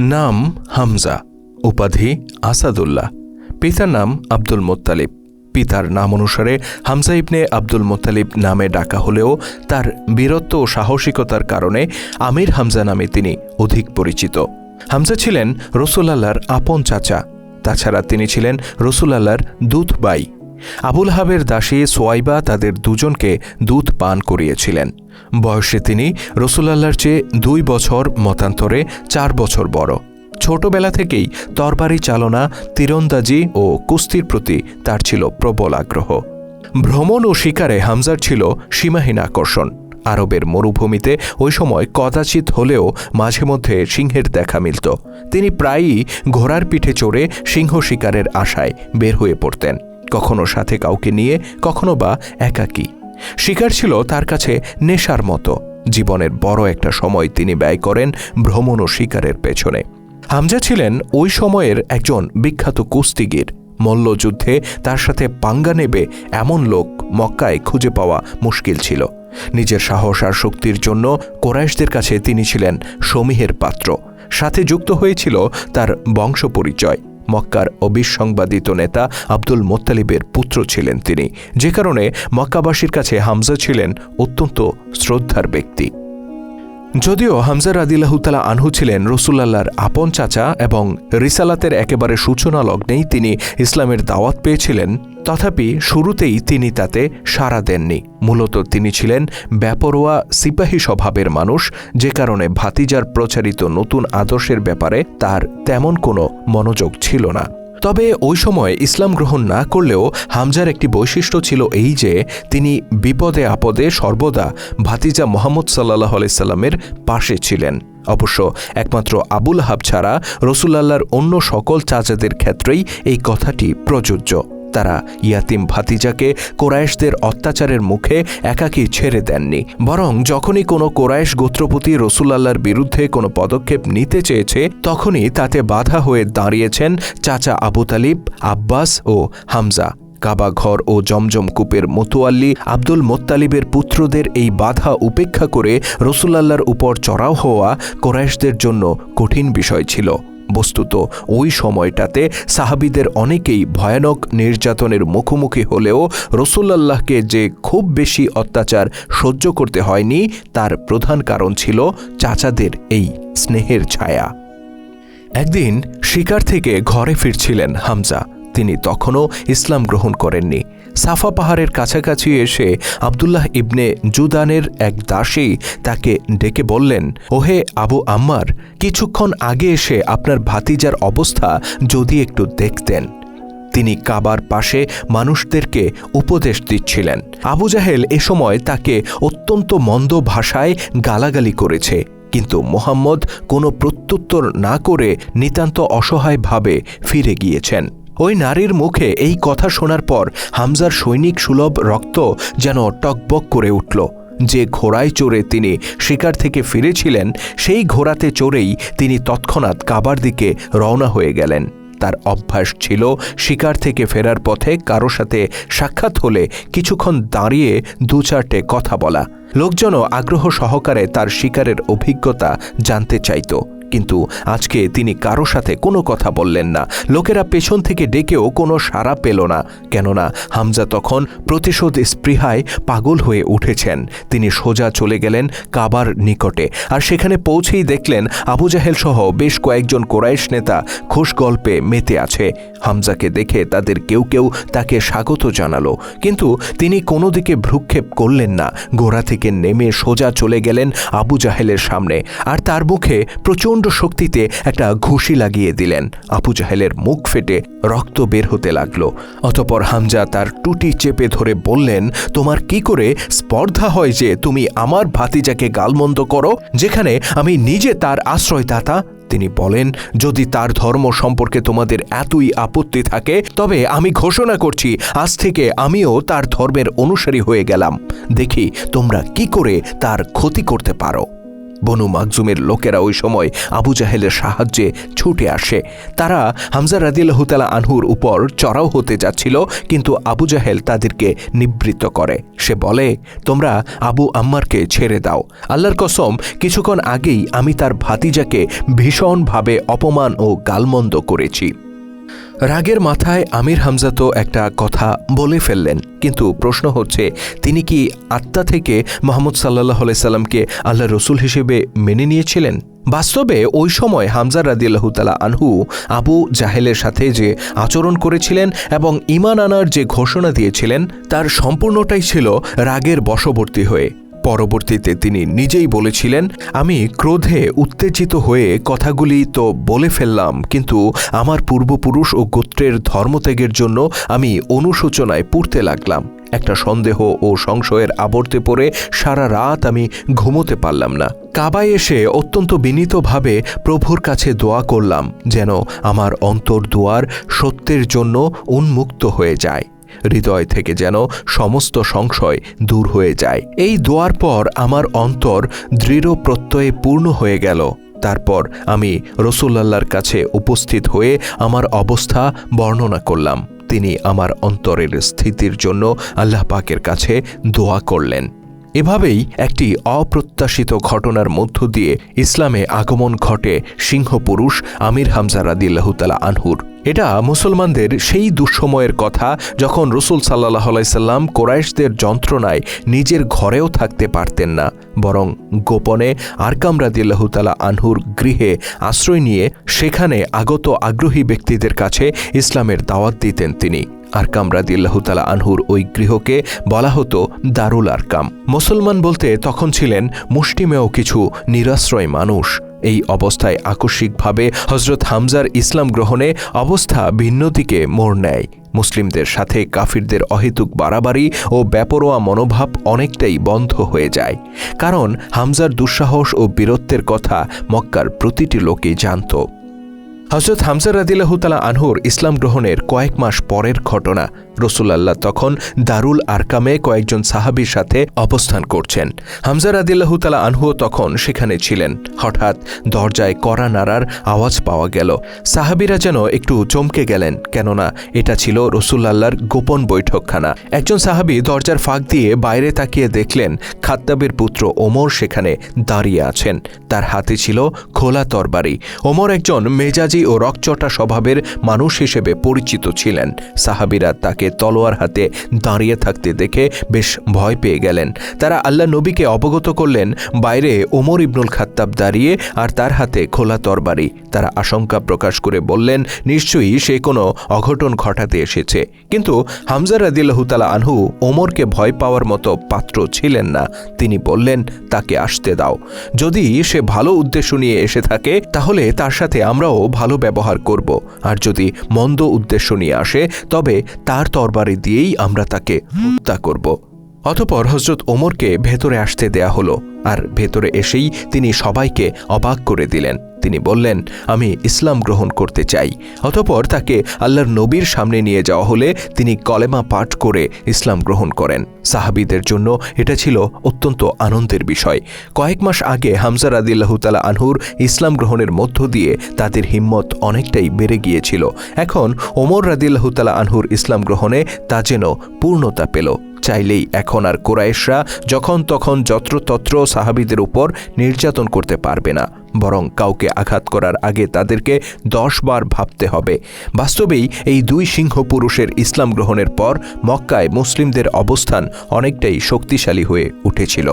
নাম হামজা, উপাধি আসাদুল্লাহ। পিতার নাম আব্দুল মোত্তালিব। পিতার নাম অনুসারে হামজা ইবনে আব্দুল মোত্তালিব নামে ডাকা হলেও তার বীরত্ব ও সাহসিকতার কারণে আমির হামজা নামে তিনি অধিক পরিচিত। হামজা ছিলেন রসুলাল্লাহর আপন চাচা। তাছাড়া তিনি ছিলেন রসুলাল্লাহর দুধ বাই আবুল হাবের দাসী সোয়াইবা তাদের দুজনকে দুধ পান করিয়েছিলেন। বয়সে তিনি রসুলাল্লাহর চেয়ে দুই বছর মতান্তরে চার বছর বড়। ছোটবেলা থেকেই তরবারি চালনা, তীরন্দাজি ও কুস্তির প্রতি তার ছিল প্রবল আগ্রহ। ভ্রমণ ও শিকারে হামজার ছিল সীমাহীন আকর্ষণ। আরবের মরুভূমিতে ওই সময় কদাচিৎ হলেও মাঝে মধ্যে সিংহের দেখা মিলত। তিনি প্রায়ই ঘোড়ার পিঠে চড়ে সিংহ শিকারের আশায় বের হয়ে পড়তেন। কখনো সাথে কাউকে নিয়ে, কখনো বা একাকী। শিকার ছিল তার কাছে নেশার মতো। জীবনের বড় একটা সময় তিনি ব্যয় করেন ভ্রমণ ও শিকারের পেছনে। হামজা ছিলেন ওই সময়ের একজন বিখ্যাত কুস্তিগির। মল্লযুদ্ধে তার সাথে পাঙ্গা নেবে এমন লোক মক্কায় খুঁজে পাওয়া মুশকিল ছিল। নিজের সাহস আর শক্তির জন্য কোরাইশদের কাছে তিনি ছিলেন সমীহের পাত্র। সাথে যুক্ত হয়েছিল তার বংশ পরিচয় মক্কার অবিসংবাদিত নেতা আব্দুল মোত্তালিবের পুত্র ছিলেন তিনি। যে কারণে মক্কাবাসীর কাছে হামজা ছিলেন অত্যন্ত শ্রদ্ধার ব্যক্তি। যদিও হামজা রাদিল্লাহুতালা আনহু ছিলেন রসুল্লাহর আপন চাচা এবং রিসালাতের একেবারে সূচনা লগ্নেই তিনি ইসলামের দাওয়াত পেয়েছিলেন। তথাপি শুরুতেই তিনি তাতে সাড়া দেননি। মূলত তিনি ছিলেন ব্যাপরোয়া সিপাহী স্বভাবের মানুষ, যে কারণে ভাতিজার প্রচারিত নতুন আদর্শের ব্যাপারে তার তেমন কোনো মনোযোগ ছিল না। তবে ওই সময় ইসলাম গ্রহণ না করলেও হামজার একটি বৈশিষ্ট্য ছিল এই যে, তিনি বিপদে আপদে সর্বদা ভাতিজা মোহাম্মদ সাল্লাহ আলাইসাল্লামের পাশে ছিলেন। অবশ্য একমাত্র আবুল হাব ছাড়া রসুল্লাহর অন্য সকল চাচাদের ক্ষেত্রেই এই কথাটি প্রযোজ্য। তারা ইয়াতিম ভাতিজাকে কোরায়েশদের অত্যাচারের মুখে একাকী ছেড়ে দেননি। বরং যখনই কোনো কোরায়েশ গোত্রপতি রসুলাল্লার বিরুদ্ধে কোনো পদক্ষেপ নিতে চেয়েছে, তখনই তাতে বাধা হয়ে দাঁড়িয়েছেন চাচা আবু তালিব, আব্বাস ও হামজা। কাবাঘর ও জমজম কূপের মতোয়াল্লি আব্দুল মোত্তালিবের পুত্রদের এই বাধা উপেক্ষা করে রসুলাল্লার উপর চড়াও হওয়া কোরাইশদের জন্য কঠিন বিষয় ছিল। বস্তুত। ওই সময়টাতে সাহাবিদের অনেকেই ভয়ানক নির্যাতনের মুখোমুখি হলেও রসুল্লাহকে যে খুব বেশি অত্যাচার সহ্য করতে হয়নি, তার প্রধান কারণ ছিল চাচাদের এই স্নেহের ছায়া। একদিন শিকার থেকে ঘরে ফিরছিলেন হামজা। তিনি তখনও ইসলাম গ্রহণ করেননি। সাফা পাহাড়ের কাছাকাছি এসে আবদুল্লাহ ইবনে জুদানের এক দাসী তাকে ডেকে বললেন, ওহে আবু আম্মার, কিছুক্ষণ আগে এসে আপনার ভাতিজার অবস্থা যদি একটু দেখতেন। তিনি কাবার পাশে মানুষদেরকে উপদেশ দিচ্ছিলেন। আবু জাহেল এ সময় তাকে অত্যন্ত মন্দ ভাষায় গালাগালি করেছে, কিন্তু মোহাম্মদ কোনো প্রত্যুত্তর না করে নিতান্ত অসহায়ভাবে ফিরে গিয়েছেন। ওই নারীর মুখে এই কথা শোনার পর হামজার সৈনিক সুলভ রক্ত যেন টকবক করে উঠল। যে ঘোড়ায় চড়ে তিনি শিকার থেকে ফিরেছিলেন, সেই ঘোড়াতে চড়েই তিনি তৎক্ষণাৎ কাবার দিকে রওনা হয়ে গেলেন। তার অভ্যাস ছিল শিকার থেকে ফেরার পথে কারও সাথে সাক্ষাৎ হলে কিছুক্ষণ দাঁড়িয়ে দু চারটে কথা বলা। লোকজনও আগ্রহ সহকারে তার শিকারের অভিজ্ঞতা জানতে চাইত। কিন্তু আজকে তিনি কারও সাথে কোনো কথা বললেন না। লোকেরা পেছন থেকে ডেকেও কোনো সাড়া পেল না। কেননা হামজা তখন প্রতিশোধ স্পৃহায় পাগল হয়ে উঠেছেন। তিনি সোজা চলে গেলেন কাবার নিকটে আর সেখানে পৌঁছেই দেখলেন আবু জাহেল সহ বেশ কয়েকজন কোরাইশ নেতা খোশ গল্পে মেতে আছে। হামজাকে দেখে তাদের কেউ কেউ তাকে স্বাগত জানালো। কিন্তু তিনি কোনো দিকে ভ্রুক্ষেপ করলেন না। গোড়া থেকে নেমে সোজা চলে গেলেন আবু জাহেলের সামনে। আর তার মুখে প্রচণ্ড প্রচণ্ড শক্তিতে একটা ঘুষি লাগিয়ে দিলেন। আবু জাহেলের মুখ ফেটে রক্ত বের হতে লাগল। অতপর হামজা তার টুটি চেপে ধরে বললেন, তোমার কি করে স্পর্ধা হয় যে তুমি আমার ভাতিজাকে গালমন্দ করো, যেখানে আমি নিজে তার আশ্রয়দাতা? তিনি বলেন, যদি তার ধর্ম সম্পর্কে তোমাদের এতই আপত্তি থাকে, তবে আমি ঘোষণা করছি, আজ থেকে আমিও তার ধর্মের অনুসারী হয়ে গেলাম। দেখি তোমরা কি করে তার ক্ষতি করতে পারো। বনু মাকজুমের লোকেরা ওই সময় আবু জাহেলের সাহায্যে ছুটে আসে। তারা হামজা রাদিল্লাহতালা আনহুর উপর চড়াও হতে যাচ্ছিল, কিন্তু আবু জাহেল তাদেরকে নিবৃত্ত করে। সে বলে, তোমরা আবু আম্মারকে ছেড়ে দাও। আল্লাহর কসম, কিছুক্ষণ আগেই আমি তার ভাতিজাকে ভীষণভাবে অপমান ও গালমন্দ করেছি। রাগের মাথায় আমির হামজা তো একটা কথা বলে ফেললেন, কিন্তু প্রশ্ন হচ্ছে, তিনি কি আত্মা থেকে মোহাম্মদ সাল্লাহ সাল্লামকে আল্লাহ রসুল হিসেবে মেনে নিয়েছিলেন? বাস্তবে ওই সময় হামজা রাদিয়াল্লাহতালা আনহু আবু জাহেলের সাথে যে আচরণ করেছিলেন এবং ইমান আনার যে ঘোষণা দিয়েছিলেন, তার সম্পূর্ণটাই ছিল রাগের বশবর্তী হয়ে। পরবর্তীতে তিনি নিজেই বলেছিলেন, আমি ক্রোধে উত্তেজিত হয়ে কথাগুলি তো বলে ফেললাম, কিন্তু আমার পূর্বপুরুষ ও গোত্রের ধর্মত্যাগের জন্য আমি অনুশোচনায় পড়তে লাগলাম। একটা সন্দেহ ও সংশয়ের আবর্তে পড়ে সারা রাত আমি ঘুমোতে পারলাম না। কাবায় এসে অত্যন্ত বিনীতভাবে প্রভুর কাছে দোয়া করলাম, যেন আমার অন্তর দুয়ার সত্যের জন্য উন্মুক্ত হয়ে যায়। হৃদয় থেকে যেন সমস্ত সংশয় দূর হয়ে যায়। এই দোয়ার পর আমার অন্তর দৃঢ় প্রত্যয়ে পূর্ণ হয়ে গেল। তারপর আমি রসুল্লাহর কাছে উপস্থিত হয়ে আমার অবস্থা বর্ণনা করলাম। তিনি আমার অন্তরের স্থিতির জন্য আল্লাহ পাকের কাছে দোয়া করলেন। এভাবেই একটি অপ্রত্যাশিত ঘটনার মধ্য দিয়ে ইসলামে আগমন ঘটে সিংহপুরুষ আমির হামজা রাদিল্লাহতালা আনহুর। এটা মুসলমানদের সেই দুঃসময়ের কথা যখন রসুল সাল্লাহ আলাইসাল্লাম কোরাইশদের যন্ত্রণায় নিজের ঘরেও থাকতে পারতেন না, বরং গোপনে আরকাম রাদিল্লাহতালা আনহুর গৃহে আশ্রয় নিয়ে সেখানে আগত আগ্রহী ব্যক্তিদের কাছে ইসলামের দাওয়াত দিতেন তিনি। আরকাম রাদিল্লাহতালা আনহুর ওই গৃহকে বলা হতো দারুল আরকাম। মুসলমান বলতে তখন ছিলেন মুষ্টিমেয় কিছু নিরাশ্রয় মানুষ। এই অবস্থায় আকস্মিকভাবে হজরত হামজার ইসলাম গ্রহণে অবস্থা ভিন্ন দিকে মোড় নেয়। মুসলিমদের সাথে কাফিরদের অহেতুক বাড়াবাড়ি ও ব্যাপরোয়া মনোভাব অনেকটাই বন্ধ হয়ে যায়। কারণ হামজার দুঃসাহস ও বীরত্বের কথা মক্কার প্রতিটি লোকেই জানত। হজরত হামজা রাদিল্লাহতালা আনহুর ইসলাম গ্রহণের কয়েক মাস পরের ঘটনা। রসুলাল্লাহ তখন দারুল আরকামে কয়েকজন সাহাবির সাথে অবস্থান করছেন। হামজা রাদিল্লাহতালা আনহুও তখন সেখানে ছিলেন। হঠাৎ দরজায় কড়া নাড়ার আওয়াজ পাওয়া গেল। সাহাবিরা যেন একটু চমকে গেলেন, কেননা এটা ছিল রসুল্লাহর গোপন বৈঠকখানা। একজন সাহাবি দরজার ফাঁক দিয়ে বাইরে তাকিয়ে দেখলেন খাত্তাবের পুত্র ওমর সেখানে দাঁড়িয়ে আছেন। তার হাতে ছিল খোলা তরবারি। ওমর একজন মেজাজি ও রকচটা স্বভাবের মানুষ হিসেবে পরিচিত ছিলেন। সাহাবিরা তাকে তলোয়ার হাতে দাঁড়িয়ে থাকতে দেখে বেশ ভয় পেয়ে গেলেন। তারা আল্লাহ নবীকে অবগত করলেন, বাইরে ওমর ইবনুল খাত্তাব দাঁড়িয়ে আর তার হাতে খোলা তরবারি। তারা আশঙ্কা প্রকাশ করে বললেন, নিশ্চয়ই সে কোনো অঘটন ঘটাতে এসেছে। কিন্তু হামজা রাদিল্লাহতালা আনহু ওমরকে ভয় পাওয়ার মতো পাত্র ছিলেন না। তিনি বললেন, তাকে আসতে দাও। যদি সে ভালো উদ্দেশ্য নিয়ে এসে থাকে, তাহলে তার সাথে আমরাও ভালো ব্যবহার করব। আর যদি মন্দ উদ্দেশ্য নিয়ে আসে, তবে তার তরবারি দিয়েই আমরা তাকে হত্যা করব। অতপর হজরত ওমরকে ভেতরে আসতে দেয়া হলো, আর ভেতরে এসেই তিনি সবাইকে অবাক করে দিলেন। তিনি বললেন, আমি ইসলাম গ্রহণ করতে চাই। অতপর তাকে আল্লাহর নবীর সামনে নিয়ে যাওয়া হলে তিনি কলেমা পাঠ করে ইসলাম গ্রহণ করেন। সাহাবিদের জন্য এটা ছিল অত্যন্ত আনন্দের বিষয়। কয়েক মাস আগে হামজা রাদিল্লাহতালা আনহুর ইসলাম গ্রহণের মধ্য দিয়ে তাদের হিম্মত অনেকটাই বেড়ে গিয়েছিল। এখন ওমর রাদিল্লাহতালা আনহুর ইসলাম গ্রহণে তা যেন পূর্ণতা পেল। চাইলেই এখন আর কোরাইশরা যখন তখন যত্রতত্র সাহাবিদের উপর নির্যাতন করতে পারবে না, বরং কাউকে আঘাত করার আগে তাদেরকে দশ বার ভাবতে হবে। বাস্তবেই এই দুই সিংহ পুরুষের ইসলাম গ্রহণের পর মক্কায় মুসলিমদের অবস্থান অনেকটাই শক্তিশালী হয়ে উঠেছিল।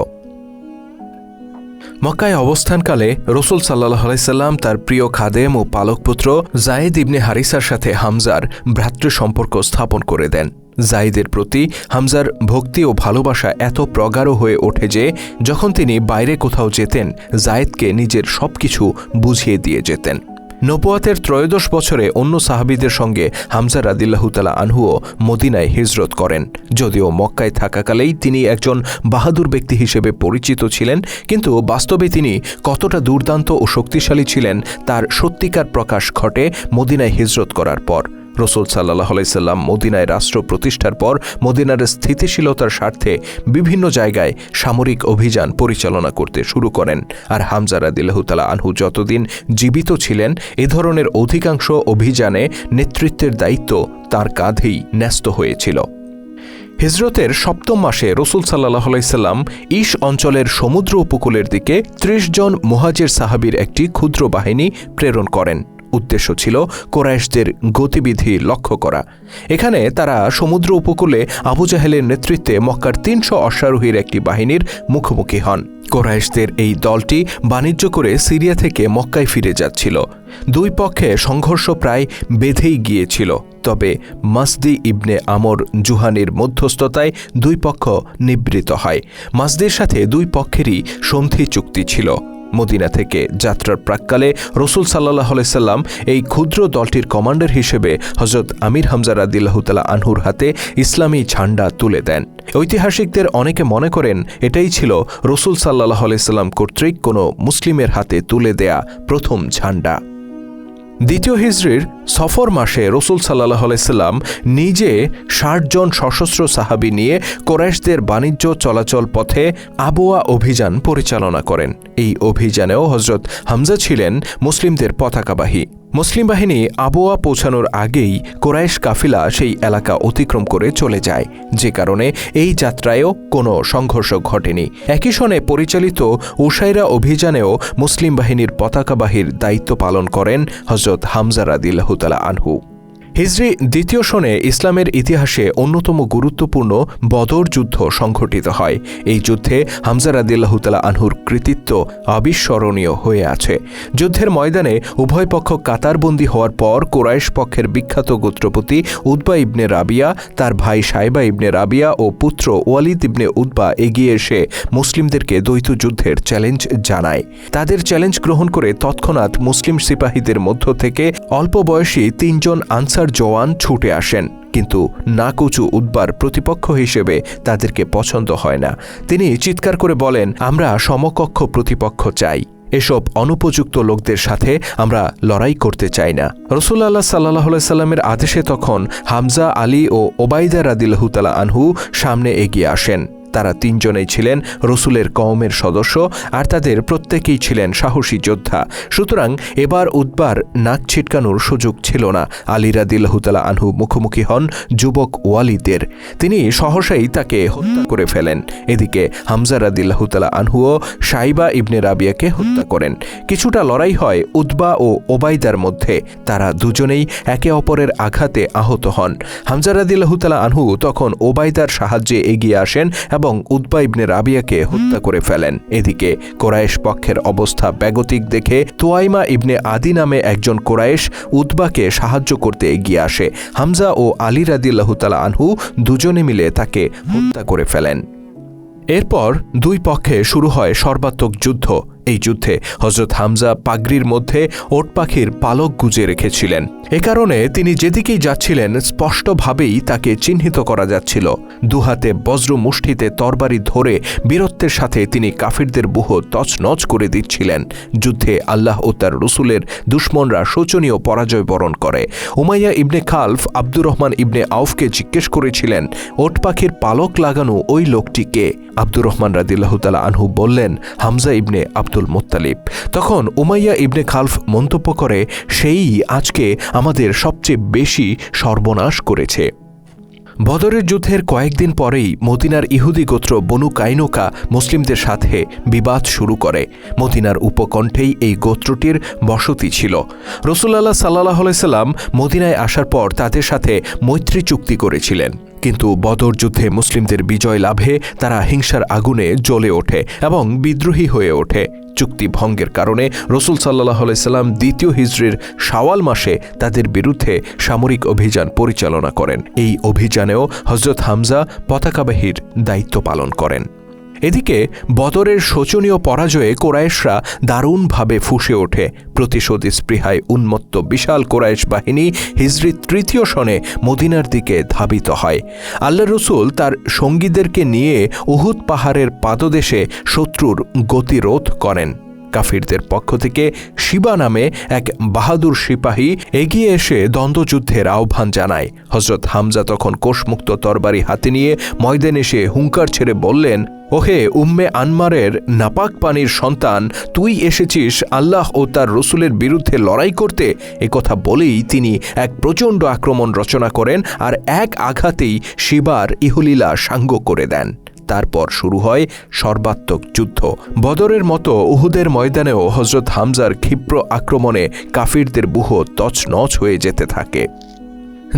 মক্কায় অবস্থানকালে রসুল সাল্লাহ আলাইসাল্লাম তার প্রিয় খাদেম ও পালকপুত্র জায়েদ ইবনে হারিসার সাথে হামজার ভ্রাতৃ সম্পর্ক স্থাপন করে দেন। জাইদের প্রতি হামজার ভক্তি ও ভালোবাসা এত প্রগাঢ় হয়ে ওঠে যে, যখন তিনি বাইরে কোথাও যেতেন, জায়েদকে নিজের সবকিছু বুঝিয়ে দিয়ে যেতেন। নবুয়াতের ত্রয়োদশ বছরে অন্য সাহাবিদের সঙ্গে হামজা রাদিল্লাহুতালা আনহুও মদিনায় হিজরত করেন। যদিও মক্কায় থাকাকালেই তিনি একজন বাহাদুর ব্যক্তি হিসেবে পরিচিত ছিলেন, কিন্তু বাস্তবে তিনি কতটা দুর্দান্ত ও শক্তিশালী ছিলেন, তার সত্যিকার প্রকাশ ঘটে মদিনায় হিজরত করার পর। রসুল সাল্লাহ আলাইসাল্লাম মদিনায় রাষ্ট্র প্রতিষ্ঠার পর মদিনার স্থিতিশীলতার স্বার্থে বিভিন্ন জায়গায় সামরিক অভিযান পরিচালনা করতে শুরু করেন। আর হামজা রাদিল্লাহতালা আনহু যতদিন জীবিত ছিলেন, এ ধরনের অধিকাংশ অভিযানে নেতৃত্বের দায়িত্ব তার কাঁধেই ন্যস্ত হয়েছিল। হিজরতের সপ্তম মাসে রসুল সাল্লাহ ইশ অঞ্চলের সমুদ্র উপকূলের দিকে ত্রিশ জন মোহাজের সাহাবির একটি ক্ষুদ্র বাহিনী প্রেরণ করেন। উদ্দেশ্য ছিল কোরাইশদের গতিবিধি লক্ষ্য করা। এখানে তারা সমুদ্র উপকূলে আবু জাহেলের নেতৃত্বে মক্কার তিনশো অশ্বারোহীর একটি বাহিনীর মুখোমুখি হন। কোরাইশদের এই দলটি বাণিজ্য করে সিরিয়া থেকে মক্কায় ফিরে যাচ্ছিল। দুই পক্ষে সংঘর্ষ প্রায় বেঁধেই গিয়েছিল। তবে মাসদি ইবনে আমর জুহানির মধ্যস্থতায় দুই পক্ষ নিবৃত হয়। মাসদির সাথে দুই পক্ষেরই সন্ধি চুক্তি ছিল। মদিনা থেকে যাত্রার প্রাককালে রসুল সাল্লাহ আলাইসাল্লাম এই ক্ষুদ্র দলটির কমান্ডার হিসেবে হজরত আমির হামজা রাদিল্লাহতালা আনহুর হাতে ইসলামী ঝান্ডা তুলে দেন। ঐতিহাসিকদের অনেকে মনে করেন এটাই ছিল রসুল সাল্লাহ সাল্লাম কর্তৃক কোনো মুসলিমের হাতে তুলে দেয়া প্রথম ঝান্ডা। দ্বিতীয় হিজড়ির সফর মাসে রসুল সাল্লাহ আলাইসাল্লাম নিজে ষাটজন সশস্ত্র সাহাবি নিয়ে কোরাইশদের বাণিজ্য চলাচল পথে আবোয়া অভিযান পরিচালনা করেন। এই অভিযানেও হজরত হামজা ছিলেন মুসলিমদের পতাকাবাহী। মুসলিম বাহিনী আবোয়া পৌঁছানোর আগেই কোরাইশ কাফিলা সেই এলাকা অতিক্রম করে চলে যায়। যে কারণে এই যাত্রায়ও কোনো সংঘর্ষ ঘটেনি। একই সনে পরিচালিত উসাইরা অভিযানেও মুসলিম বাহিনীর পতাকাবাহীর দায়িত্ব পালন করেন হজরত হামজার রাদিল্লাহতালা আনহু। হিজরি দ্বিতীয় সনে ইসলামের ইতিহাসে অন্যতম গুরুত্বপূর্ণ বদর যুদ্ধ সংঘটিত হয়। এই যুদ্ধে হামজা রাদিল্লাহতালা আনহুর কৃতিত্ব অবিস্মরণীয় হয়ে আছে। যুদ্ধের ময়দানে উভয় পক্ষ কাতারবন্দি হওয়ার পর কোরাইশ পক্ষের বিখ্যাত গোত্রপতি উদ্বা ইবনে রাবিয়া, তার ভাই সাইবা ইবনে রাবিয়া ও পুত্র ওয়ালিদ ইবনে উদ্বা এগিয়ে এসে মুসলিমদেরকে দ্বৈত যুদ্ধের চ্যালেঞ্জ জানায়। তাদের চ্যালেঞ্জ গ্রহণ করে তৎক্ষণাৎ মুসলিম সিপাহীদের মধ্য থেকে অল্প বয়সী তিনজন আনসার জওয়ান ছুটে আসেন, কিন্তু নাকুচু উদ্বার প্রতিপক্ষ হিসেবে তাদেরকে পছন্দ হয় না। তিনি চিৎকার করে বলেন, আমরা সমকক্ষ প্রতিপক্ষ চাই। এসব অনুপযুক্ত লোকদের সাথে আমরা লড়াই করতে চাই না। রসুল্লাহ সাল্লাহ সাল্লামের আদেশে তখন হামজা আলী ও ওবায়দা রাদিল্লাহুতালা আনহু সামনে এগিয়ে আসেন। তারা তিনজনেই ছিলেন রসুলের কওমের সদস্য আর তাদের প্রত্যেকেই ছিলেন সাহসী যোদ্ধা। সুতরাং এবার উদ্বার নাক ছিটকানোর সুযোগ ছিল না। আলিরা দিল্লাহুতালা আনহু মুখোমুখি হন যুবক ওয়ালিদের। তিনি সহসাই তাকে হত্যা করে ফেলেন। এদিকে হামজারা দিল্লাহুতালা আনহুও সাইবা ইবনে রাবিয়াকে হত্যা করেন। কিছুটা লড়াই হয় উদ্বা ও ওবায়দার মধ্যে। তারা দুজনেই একে অপরের আঘাতে আহত হন। হামজারা দিল্লাহুতালা আনহু তখন ওবায়দার সাহায্যে এগিয়ে আসেন এবং উদ্বা ইবনে রাবিয়াকে হত্যা করে ফেলেন। এদিকে কোরায়েশ পক্ষের অবস্থা ব্যাগতিক দেখে তোয়াইমা ইবনে আদি নামে একজন কোরায়েশ উদ্বাকে সাহায্য করতে এগিয়ে আসে। হামজা ও আলী রাদিল্লাহতালা আনহু দুজনে মিলে তাকে হত্যা করে ফেলেন। এরপর দুই পক্ষে শুরু হয় সর্বাত্মক যুদ্ধ। এই যুদ্ধে হজরত হামজা পাগড়ির মধ্যে ওট পাখির পালক গুজে রেখেছিলেন। এ কারণে তিনি যেদিকেই যাচ্ছিলেন, স্পষ্টভাবেই তাকে চিহ্নিত করা যাচ্ছিল। দুহাতে বজ্র মুষ্টিতে তরবারি ধরে বীরত্বের সাথে তিনি কাফিরদের বুহ তছনছ করে দিচ্ছিলেন। যুদ্ধে আল্লাহ ও তার রসুলের দুশ্মনরা শোচনীয় পরাজয় বরণ করে। Umayyah ibn Khalaf Abdur Rahman ibn আউফকে জিজ্ঞেস করেছিলেন, ওট পাখির পালক লাগানো ওই লোকটিকে আব্দুর রহমান রাদিল্লাহতালা আনহু বললেন, হামজা ইবনে আব্দুল মোত্তালিব। তখন উমাইয়া ইবনে খালফ মন্তব্য করে, সেই আজকে আমাদের সবচেয়ে বেশি সর্বনাশ করেছে। বদরের যুদ্ধের কয়েকদিন পরেই মদিনার ইহুদি গোত্র বনু কাইনোকা মুসলিমদের সাথে বিবাদ শুরু করে। মদিনার উপকণ্ঠেই এই গোত্রটির বসতি ছিল। রসুল্লাহ সাল্লাহ সাল্লাম মদিনায় আসার পর তাদের সাথে মৈত্রী চুক্তি করেছিলেন। কিন্তু বদর যুদ্ধে মুসলিমদের বিজয় লাভে তারা হিংসার আগুনে জ্বলে ওঠে এবং বিদ্রোহী হয়ে ওঠে। চুক্তি ভঙ্গের কারণে রসুল সাল্লাহ সাল্লাম দ্বিতীয় হিজড়ির সাওয়াল মাসে তাদের বিরুদ্ধে সামরিক অভিযান পরিচালনা করেন। এই অভিযানেও হজরত হামজা পতাকাবাহীর দায়িত্ব পালন করেন। এদিকে বদরের শোচনীয় পরাজয়ে কোরায়েশরা দারুণভাবে ফুসে ওঠে। প্রতিশোধ স্পৃহায় উন্মত্ত বিশাল কোরায়েশ বাহিনী হিজরি তৃতীয় সনে মদিনার দিকে ধাবিত হয়। আল্লাহ রসুল তার সঙ্গীদেরকে নিয়ে উহুদ পাহাড়ের পাদদেশে শত্রুর গতিরোধ করেন। কাফিরদের পক্ষ থেকে শিবা নামে এক বাহাদুর সিপাহী এগিয়ে এসে দ্বন্দ্বযুদ্ধের আহ্বান জানায়। হজরত হামজা তখন কোষমুক্ত তরবারি হাতে নিয়ে ময়দান এসে হুঙ্কার ছেড়ে বললেন, ওহে উম্মে আনমারের নাপাক পানির সন্তান, তুই এসেছিস আল্লাহ ও তার রসুলের বিরুদ্ধে লড়াই করতে? কথা বলেই তিনি এক প্রচণ্ড আক্রমণ রচনা করেন আর এক আঘাতেই শিবার ইহুলীলা সাঙ্গ করে দেন। তারপর শুরু হয় সর্বাত্মক যুদ্ধ। বদরের মতো উহুদের ময়দানেও হজরত হামজার ক্ষিপ্র আক্রমণে কাফিরদের বুহ তছনছ হয়ে যেতে থাকে।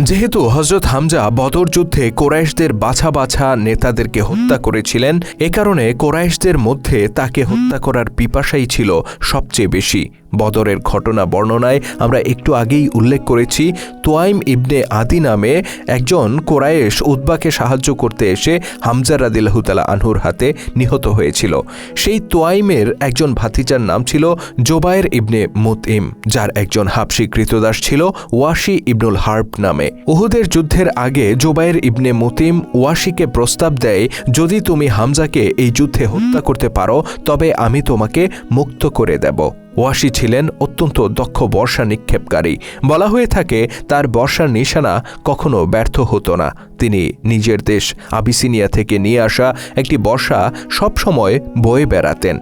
যেহেতু হজরত হামজা বদর যুদ্ধে কোরাইশদের বাছা বাছা নেতাদেরকে হত্যা করেছিলেন, এ কারণে কোরাইশদের মধ্যে তাকে হত্যা করার পিপাসাই ছিল সবচেয়ে বেশি। বদরের ঘটনা বর্ণনায় আমরা একটু আগেই উল্লেখ করেছি, তোয়াইম ইবনে আদি নামে একজন কোরায়েশ উদ্বাকে সাহায্য করতে এসে হামজা রাদিল্লাহুতালা আনহুর হাতে নিহত হয়েছিল। সেই তোয়াইমের একজন ভাতিজার নাম ছিল জোবায়ের ইবনে মুতইম যার একজন হাবসি কৃতদাস ছিল ওয়াশি ইবনুল হার্ব নামে। উহুদের যুদ্ধের আগে জোবায়ের ইবনে মুতিম ওয়াশিকে প্রস্তাব দেয়, যদি তুমি হামজাকে এই যুদ্ধে হত্যা করতে পারো, তবে আমি তোমাকে মুক্ত করে দেব। ওয়াশি ছিলেন অত্যন্ত দক্ষ বর্ষা নিক্ষেপকারী। বলা হয়ে থাকে, তার বর্ষার নিশানা কখনো ব্যর্থ হতো না। তিনি নিজের দেশ আবিসিনিয়া থেকে নিয়ে আসা একটি বর্ষা সবসময় বয়ে বেড়াতেন।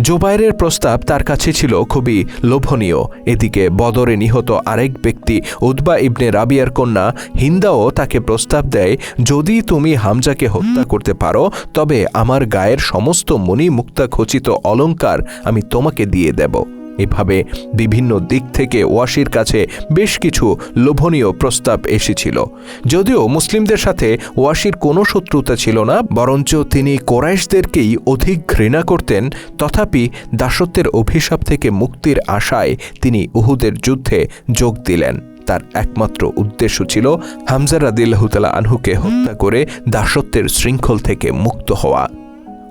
জোবাইরের প্রস্তাব তার কাছে ছিল খুবই লোভনীয়। এদিকে বদরে নিহত আরেক ব্যক্তি উদ্বা ইবনে রাবিয়ার কন্যা হিন্দাও তাকে প্রস্তাব দেয়, যদি তুমি হামজাকে হত্যা করতে পারো, তবে আমার গায়ের সমস্ত মণি মুক্তা খচিত অলঙ্কার আমি তোমাকে দিয়ে দেব। এভাবে বিভিন্ন দিক থেকে ওয়াসির কাছে বেশ কিছু লোভনীয় প্রস্তাব এসেছিল। যদিও মুসলিমদের সাথে ওয়াসির কোনো শত্রুতা ছিল না, বরঞ্চ তিনি কোরাইশদেরকেই অধিক ঘৃণা করতেন, তথাপি দাসত্বের অভিশাপ থেকে মুক্তির আশায় তিনি উহুদের যুদ্ধে যোগ দিলেন। তার একমাত্র উদ্দেশ্য ছিল হামজা রাদিল্লাহতালা আনহুকে হত্যা করে দাসত্বের শৃঙ্খল থেকে মুক্ত হওয়া।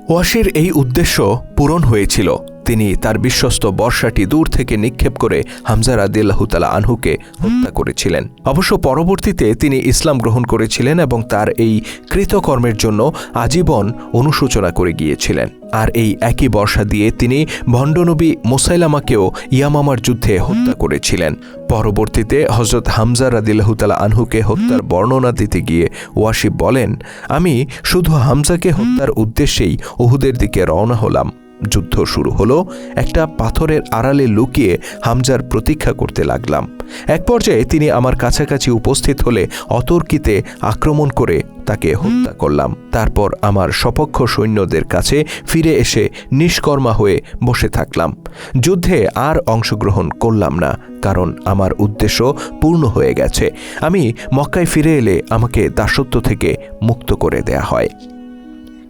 ওয়াসির এই উদ্দেশ্য পূরণ হয়েছিল। তিনি তার বিশ্বস্ত বর্ষাটি দূর থেকে নিক্ষেপ করে হামজা রাদিল্লাহতালা আনহুকে হত্যা করেছিলেন। অবশ্য পরবর্তীতে তিনি ইসলাম গ্রহণ করেছিলেন এবং তার এই কৃতকর্মের জন্য আজীবন অনুশোচনা করে গিয়েছিলেন। আর এই একই বর্ষা দিয়ে তিনি ভণ্ডনবী মোসাইলামাকেও ইয়ামামার যুদ্ধে হত্যা করেছিলেন। পরবর্তীতে হজরত হামজা রাদিল্লাহতালা আনহুকে হত্যার বর্ণনা দিতে গিয়ে ওয়াসিব বলেন, আমি শুধু হামজাকে হত্যার উদ্দেশ্যেই উহুদের দিকে রওনা হলাম। যুদ্ধ শুরু হলো একটা পাথরের আড়ালে লুকিয়ে হামজার প্রতীক্ষা করতে লাগলাম। এক পর্যায়ে তিনি আমার কাছাকাছি উপস্থিত হলে অতর্কিতে আক্রমণ করে তাকে হত্যা করলাম। তারপর আমার সপক্ষ সৈন্যদের কাছে ফিরে এসে নিষ্কর্মা হয়ে বসে থাকলাম। যুদ্ধে আর অংশগ্রহণ করলাম না কারণ আমার উদ্দেশ্য পূর্ণ হয়ে গেছে। আমি মক্কায় ফিরে এলে আমাকে দাসত্ব থেকে মুক্ত করে দেয়া হয়।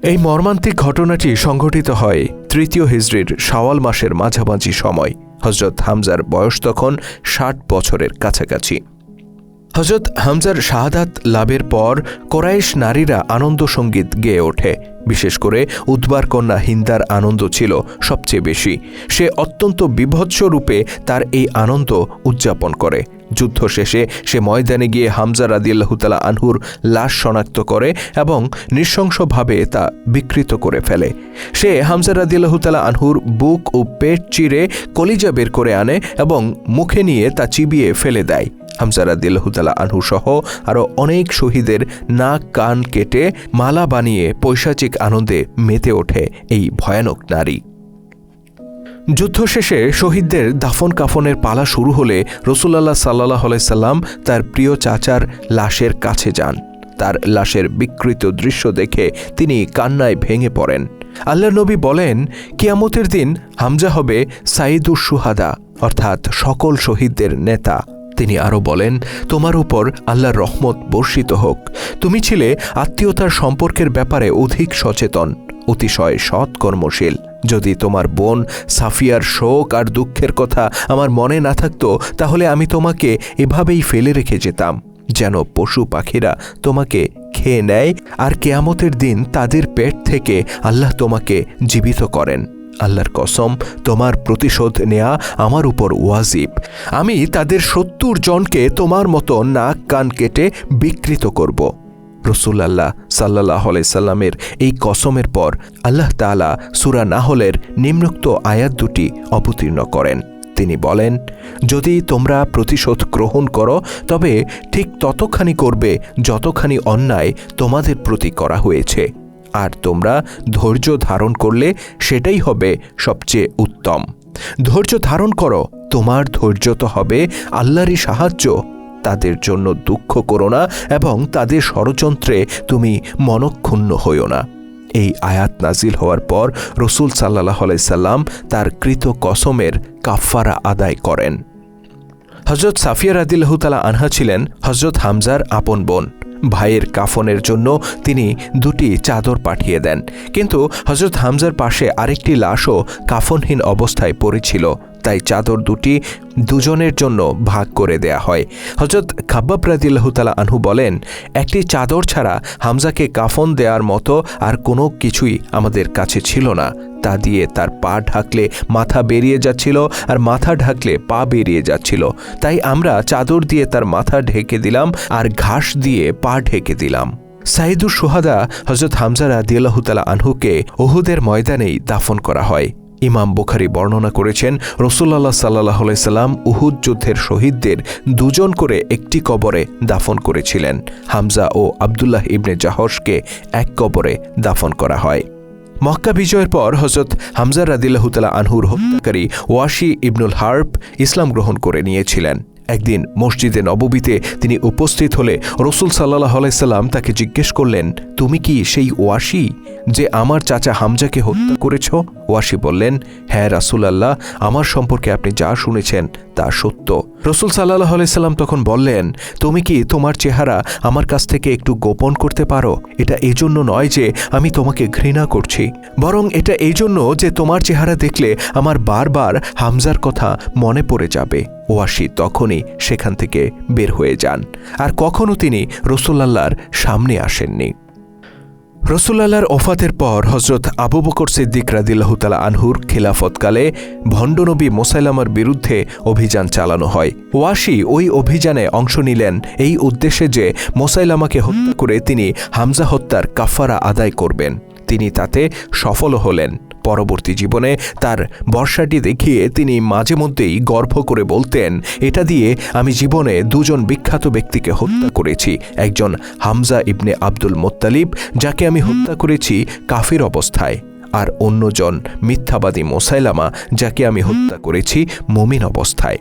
এই মর্মান্তিক ঘটনাটি সংঘটিত হয় তৃতীয় হিজড়ির শাওয়াল মাসের মাঝামাঝি সময়। হজরত হামজার বয়স তখন ষাট বছরের কাছাকাছি। হজরত হামজার শাহাদাত লাভের পর কোরাইশ নারীরা আনন্দ সংগীত গেয়ে ওঠে। বিশেষ করে উদ্বার কন্যা হিন্দার আনন্দ ছিল সবচেয়ে বেশি। সে অত্যন্ত বিভৎস রূপে তার এই আনন্দ উদযাপন করে। যুদ্ধ শেষে সে ময়দানে গিয়ে হামজা রাদিয়াল্লাহতালা আনহুর লাশ শনাক্ত করে এবং নৃশংসভাবে তা বিকৃত করে ফেলে। সে হামজা রাদিয়াল্লাহতালা আনহুর বুক ও পেট চিরে কলিজা বের করে আনে এবং মুখে নিয়ে তা চিবিয়ে ফেলে দেয়। হামজারা দিল্লাহুতালা আনহু সহ আরও অনেক শহীদের নাক, কান কেটে মালা বানিয়ে পৈশাচিক আনন্দে মেতে ওঠে এই ভয়ানক নারী। যুদ্ধ শেষে শহীদদের দাফন কাফনের পালা শুরু হলে রসুল্লাহ সাল্লাহ সাল্লাম তার প্রিয় চাচার লাশের কাছে যান। তার লাশের বিকৃত দৃশ্য দেখে তিনি কান্নায় ভেঙে পড়েন। আল্লাহ নবী বলেন, কিয়ামতের দিন হামজা হবে সাইদুর সুহাদা অর্থাৎ সকল শহীদদের নেতা। তিনি আরও বলেন, তোমার উপর আল্লাহর রহমত বর্ষিত হোক। তুমি ছিলে আত্মীয়তার সম্পর্কের ব্যাপারে অধিক সচেতন, অতিশয় সৎ কর্মশীল। যদি তোমার বোন সাফিয়ার শোক আর দুঃখের কথা আমার মনে না থাকতো, তাহলে আমি তোমাকে এভাবেই ফেলে রেখে যেতাম, যেন পশু পাখিরা তোমাকে খেয়ে নেয় আর কেয়ামতের দিন তাদের পেট থেকে আল্লাহ তোমাকে জীবিত করেন। আল্লাহর কসম, তোমার প্রতিশোধ নেয়া আমার উপর ওয়াজিব। আমি তাদের সত্তর জনকে তোমার মতো নাক কান কেটে বিকৃত করব। রসুল আল্লাহ সাল্লাহ সাল্লামের এই কসমের পর আল্লাহ তালা সুরা নাহলের নিম্নোক্ত আয়াত দুটি অবতীর্ণ করেন। তিনি বলেন, যদি তোমরা প্রতিশোধ গ্রহণ করো, তবে ঠিক ততখানি করবে যতখানি অন্যায় তোমাদের প্রতি করা হয়েছে। আর তোমরা ধৈর্য ধারণ করলে সেটাই হবে সবচেয়ে উত্তম। ধৈর্য ধারণ করো, তোমার ধৈর্য তো হবে আল্লাহরই সাহায্য। তাদের জন্য দুঃখ করো না এবং তাদের ষড়যন্ত্রে তুমি মনক্ষুণ্ণ হইও না। এই আয়াত নাজিল হওয়ার পর রসুল সাল্লাহ সাল্লাম তার কৃত কসমের কাফফারা আদায় করেন। হজরত সাফিয়া রাদিল্লাহতালা আনহা ছিলেন হজরত হামজার আপন বোন। ভাইয়ের কাফনের জন্য তিনি দুটি চাদর পাঠিয়ে দেন। কিন্তু হজরত হামজার পাশে আরেকটি লাশও কাফনহীন অবস্থায় পড়েছিল। তাই চাদর দুটি দুজনের জন্য ভাগ করে দেয়া হয়। হজরত খাব্বাব রাদিল্লাহতালা আনহু বলেন, একটি চাদর ছাড়া হামজাকে কাফন দেওয়ার মতো আর কোনো কিছুই আমাদের কাছে ছিল না। তা দিয়ে তার পা ঢাকলে মাথা বেরিয়ে যাচ্ছিল আর মাথা ঢাকলে পা বেরিয়ে যাচ্ছিল। তাই আমরা চাদর দিয়ে তার মাথা ঢেকে দিলাম আর ঘাস দিয়ে পা ঢেকে দিলাম। সাইদুর সোহাদা হজরত হামজা রাদিয়াল্লাহতালা আনহুকে ওহুদের ময়দানেই দাফন করা হয়। ইমাম বুখারি বর্ণনা করেছেন রসুল্লাহ সাল্লাহ সাল্লাম উহুদ যুদ্ধের শহীদদের দুজন করে একটি কবরে দাফন করেছিলেন। হামজা ও আবদুল্লাহ ইবনে জাহসকে এক কবরে দাফন করা হয়। মক্কা বিজয়ের পর হজরত হামজা রাদিল্লাহতালা আনহুর হত্যাকারী ওয়াশি ইবনুল হার্প ইসলাম গ্রহণ করে নিয়েছিলেন। একদিন মসজিদে নববীতে তিনি উপস্থিত হলে রসুল সাল্লাহ আলাইসাল্লাম তাকে জিজ্ঞেস করলেন, তুমি কি সেই ওয়াশি যে আমার চাচা হামজাকে হত্যা করেছ? ওয়াশি বললেন হ্যাঁ রাসুল আল্লাহ আমার সম্পর্কে আপনি যা শুনেছেন তা সত্য। রসুল সাল্লাহ আলাইসাল্লাম তখন বললেন, তুমি কি তোমার চেহারা আমার কাছ থেকে একটু গোপন করতে পারো? এটা এই জন্য নয় যে আমি তোমাকে ঘৃণা করছি। বরং এটা এই জন্য যে তোমার চেহারা দেখলে আমার বারবার হামজার কথা মনে পড়ে যাবে। ওয়াসি তখনই সেখান থেকে বের হয়ে যান। আর কখনও তিনি রসুল্লাহর সামনে আসেননি। রসুল্লাহর ওফাতের পর হজরত আবু বকর সিদ্দিক রাদিল্লাহতালা আনহুর খিলাফতকালে ভণ্ডনবী মোসাইলামার বিরুদ্ধে অভিযান চালানো হয়। ওয়াশি ওই অভিযানে অংশ নিলেন এই উদ্দেশ্যে যে মোসাইলামাকে হত্যা করে তিনি হামজা হত্যার কাফারা আদায় করবেন। তিনি তাতে সফলও হলেন। পরবর্তী জীবনে তার বর্ষাটি দেখিয়ে তিনি মাঝে মধ্যেই গর্ব করে বলতেন, এটা দিয়ে আমি জীবনে দুজন বিখ্যাত ব্যক্তিকে হত্যা করেছি। একজন হামজা ইবনে আব্দুল মোত্তালিব, যাকে আমি হত্যা করেছি কাফির অবস্থায়। আর অন্যজন মিথ্যাবাদী মোসাইলামা, যাকে আমি হত্যা করেছি মমিন অবস্থায়।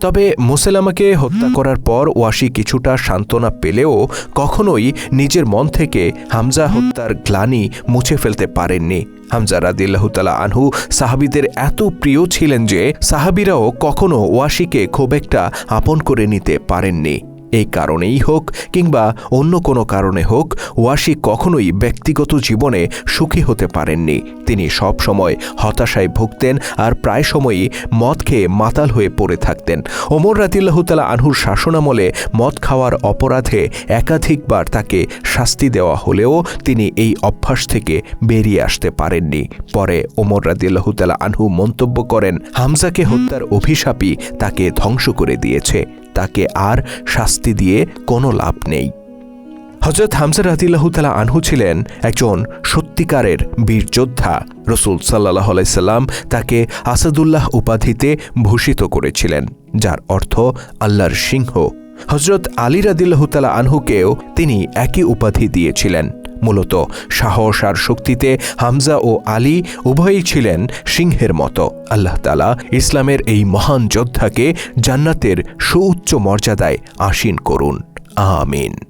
তবে মোসেলামাকে হত্যা করার পর ওয়াসি কিছুটা সান্ত্বনা পেলেও কখনোই নিজের মন থেকে হামজা হত্যার গ্লানি মুছে ফেলতে পারেননি। হামজা রাদিল্লাহতালা আনহু সাহাবিদের এত প্রিয় ছিলেন যে সাহাবিরাও কখনো ওয়াসিকে খুব একটা আপন করে নিতে পারেননি। এই কারণেই হোক কিংবা অন্য কোনো কারণে হোক, ওয়াসি কখনোই ব্যক্তিগত জীবনে সুখী হতে পারেননি। তিনি সব সময় হতাশায় ভুগতেন আর প্রায় সময়ই মদ খেয়ে মাতাল হয়ে পড়ে থাকতেন। ওমর রাতিল্লাহতালা আনহুর শাসনামলে মদ খাওয়ার অপরাধে একাধিকবার তাকে শাস্তি দেওয়া হলেও তিনি এই অভ্যাস থেকে বেরিয়ে আসতে পারেননি। পরে ওমর রাদিল্লাহতালা আনহু মন্তব্য করেন, হামজাকে হত্যার অভিশাপই তাকে ধ্বংস করে দিয়েছে। তাকে আর শাস্তি দিয়ে কোনো লাভ নেই। হজরত হামজা রাদিল্লাহতালা আনহু ছিলেন একজন সত্যিকারের বীর যোদ্ধা। রসুল সাল্লাহ আলাইসাল্লাম তাকে আসাদুল্লাহ উপাধিতে ভূষিত করেছিলেন, যার অর্থ আল্লাহর সিংহ। হজরত আলী রাদিল্লাহতালা আনহুকেও তিনি একই উপাধি দিয়েছিলেন। মূলত সাহস আর শক্তিতে হামজা ও আলী উভয়ই ছিলেন সিংহের মতো। আল্লাহ তালা ইসলামের এই মহান যোদ্ধাকে জান্নাতের সুউচ্চ মর্যাদায় আসীন করুন। আমিন।